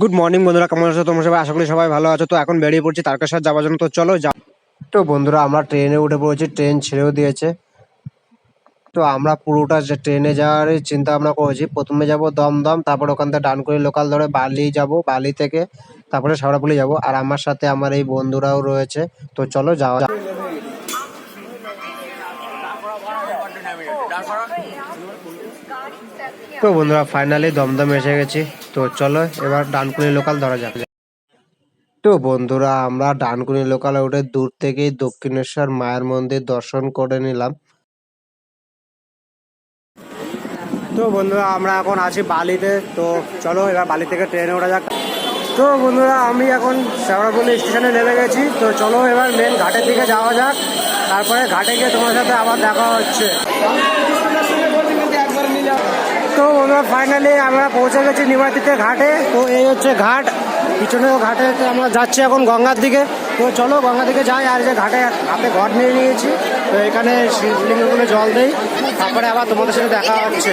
Good morning বন্ধুরা, কেমন আছো? তোমরা সবাই? আশা করি সবাই ভালো আছো। তো এখন বেরিয়ে পড়ছি তার তারকেশ্বর যাওয়ার জন্য। তো চলো যা তো বন্ধুরা, আমরা ট্রেনে উঠে পড়েছি। ট্রেন ছেড়েও দিয়েছে। তো আমরা পুরোটা ট্রেনে যাওয়ার চিন্তা ভাবনা করেছি। প্রথমে যাব দমদম, তারপর ওখান থেকে ডান করে লোকাল ধরে বালি যাব, বালি থেকে তারপরে শেওড়াপুলি যাব। আর আমার সাথে আমার এই বন্ধুরাও রয়েছে। তো চলো যাওয়া। তো বন্ধুরা ফাইনালি দমদম এসে গেছি। তো চলো, এবার ডানকুনি লোকাল ধরা যাক। তো বন্ধুরা, আমরা ডানকুনি লোকালে উঠে দূর থেকেই দক্ষিণেশ্বর মায়ের মন্দির দর্শন করে নিলাম। তো বন্ধুরা, আমরা এখন আছি বালিতে। তো চলো, এবার বালি থেকে ট্রেনে ওঠা যাক। তো বন্ধুরা, আমি এখন শেওড়াপল্লি স্টেশনে নেমে গেছি। তো চলো, এবার মেন ঘাটের দিকে যাওয়া যাক। তারপরে ঘাটে গিয়ে তোমার সাথে আবার দেখা হচ্ছে। তো আমরা ফাইনালি আমরা পৌঁছে গেছি নিমাতিতে ঘাটে। তো এই হচ্ছে ঘাট। পিছনেও ঘাটে আমরা যাচ্ছি এখন গঙ্গার দিকে। তো চলো গঙ্গার দিকে যাই। আর যে ঘাটে হাতে ঘর নিয়ে নিয়েছি। তো এখানে শিবলিঙ্গগুলো জল দেই। তারপরে আবার তোমাদের সাথে দেখা হচ্ছে।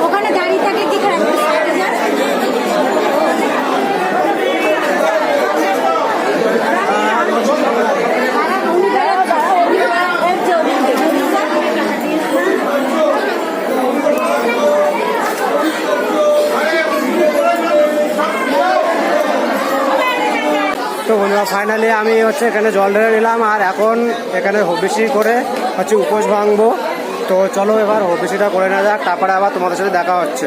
ওখানে দাঁড়িয়ে থাকে কি খারাপ সাইডে যান তো বন্ধুরা ফাইনালি আমি হচ্ছে এখানে জল ঢেলে নিলাম আর এখন এখানে হবিসি করে হচ্ছে উপোস ভাঙবো। তো চলো এবার হবিসিটা করে নেওয়া যাক, তারপরে আবার তোমাদের সাথে দেখা হচ্ছে।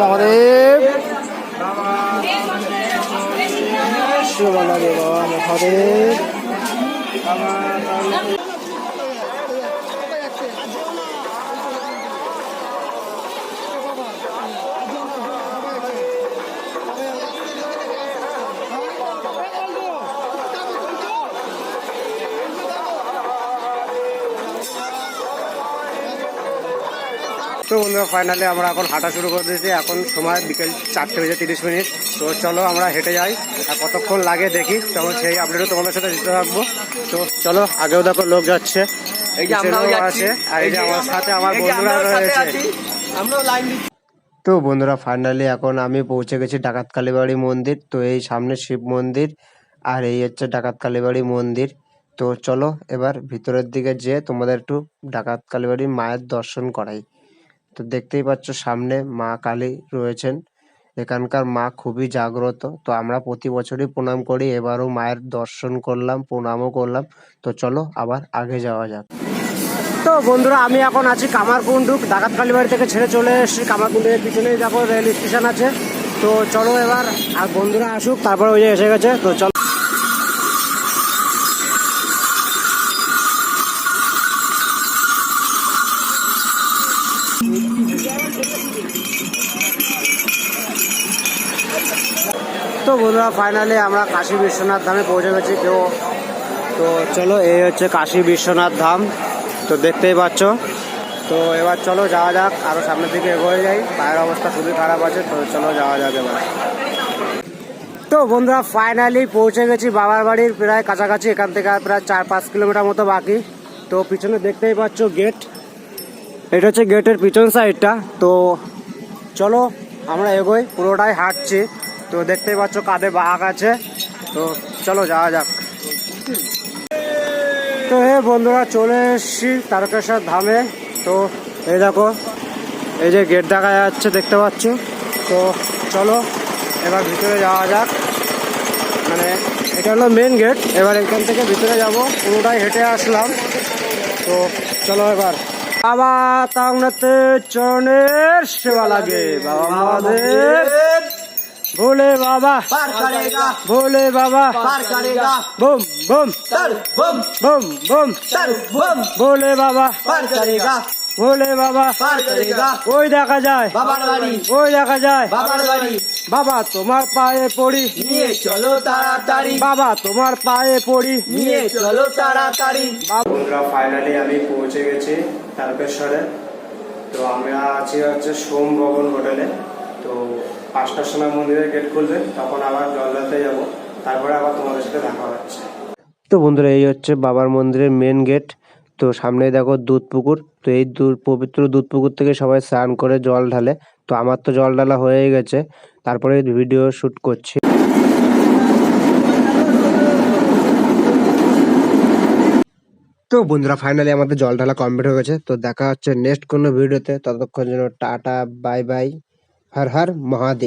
মহাদেব। বাবা মহাদেব। তো বন্ধুরা ফাইনালি আমরা এখন হাঁটা শুরু করে দিয়েছি। এখন সময় বিকেল চারটে বেজে তিরিশ মিনিট। তো চলো আমরা হেঁটে যাই আর কতক্ষণ লাগে দেখি। তখন সেই আপডেটও তোমাদের সাথে দিতে থাকব। তো চলো আগেও দেখো লোক যাচ্ছে। এই যে আমরাও পিছনেও যাচ্ছি। আছে। আর এই যে আমার সাথে আমার বন্ধুরা রয়েছে। আমরাও লাইন তো বন্ধুরা ফাইনালি এখন আমি পৌঁছে গেছি ডাকাত কালীবাড়ি মন্দির। তো এই সামনে শিব মন্দির আর এই হচ্ছে ডাকাত কালীবাড়ি মন্দির। তো চলো এবার ভিতরের দিকে যেয়ে তোমাদের একটু ডাকাত কালীবাড়ি মায়ের দর্শন করাই। তো দেখতেই পাচ্ছ সামনে মা কালী রয়েছেন। এখানকার মা খুবই জাগ্রত। তো আমরা প্রতি বছরই প্রণাম করি। এবারও মায়ের দর্শন করলাম, প্রণামও করলাম। তো চলো আবার আগে যাওয়া যাক। তো বন্ধুরা, আমি এখন আছি কামারকুণ্ডুক। ডাকাত কালীবাড়ি থেকে ছেড়ে চলে এসেছি। কামারকুণ্ডের পিছনেই দেখো রেল স্টেশন আছে। তো চলো এবার, আর বন্ধুরা আসুক, তারপর ওই যে এসে গেছে। তো চলো। তো বন্ধুরা ফাইনালি আমরা কাশী বিশ্বনাথ ধামে পৌঁছে গেছি কেউ। তো চলো, এই হচ্ছে কাশী বিশ্বনাথ ধাম। তো দেখতেই পাচ্ছ। তো এবার চলো, যাওয়া যাক। আরও সামনের দিকে এগোয়ে যাই। পায়ের অবস্থা খুবই খারাপ আছে, তো চলো যাওয়া যাক এবার। তো বন্ধুরা ফাইনালি পৌঁছে গেছি বাবার বাড়ির প্রায় কাছাকাছি। এখান থেকে প্রায় চার পাঁচ কিলোমিটার মতো বাকি। তো পিছনে দেখতেই পাচ্ছ গেট এটা হচ্ছে গেটের পিছন সাইডটা তো চলো, আমরা এগোই। পুরোটাই হাঁটছি। তো দেখতেই পাচ্ছ কাঁধে বাঘ আছে। তো চলো যাওয়া যাক। তো হে বন্ধুরা, চলে এসেছি তারকেশ্বর ধামে। তো এই দেখো, এই যে গেট দেখা যাচ্ছে, দেখতে পাচ্ছ? তো চলো, এবার ভিতরে যাওয়া যাক। মানে এটা হলো মেন গেট এবার এখান থেকে ভিতরে যাব। পুরোটাই হেঁটে আসলাম। তো চলো এবার। বাবা তাংনাতে চরণের সেবা লাগে। বাবা আমাদের ভোলে বাবা पार करेगा ভোলে বাবা पार करेगा বুম বুম सर बम বুম বুম सर बम ভোলে বাবা पार करेगा ভোলে বাবা पार करेगा ওই দেখা যায় বাবার বাড়ি ওই দেখা যায় বাবার বাড়ি বাবা তোমার পায়ে পড়ি নিয়ে চলো তাড়াতাড়ি বাবা তোমার পায়ে পড়ি নিয়ে চলো তাড়াতাড়ি বন্ধুরা ফাইনালি আমি পৌঁছে গেছি তারকেশ্বরে তো আমরা আছি হচ্ছে সোম ভবন হোটেলে তো পাঁচটার সময় মন্দিরের গেট খুলবে, তখন আবার জল ঢালতে যাব। তারপরে আবার তোমাদের সাথে দেখা হচ্ছে। তো বন্ধুরা, এই হচ্ছে বাবার মন্দিরের মেন গেট তো সামনে দেখো দুধ পুকুর। তো এই পবিত্র দুধ পুকুর থেকে সবাই স্নান করে জল ঢালে। তো আমার তো জল ঢালা হয়ে গেছে। তারপরে ভিডিও শুট করছি। তো বন্ধুরা ফাইনালি আমাদের জল ঢালা কমপ্লিট হয়ে গেছে। তো দেখা হচ্ছে নেক্সট কোনো ভিডিওতে ততক্ষণ জন্য ta-ta bye bye Har Har Mahadev.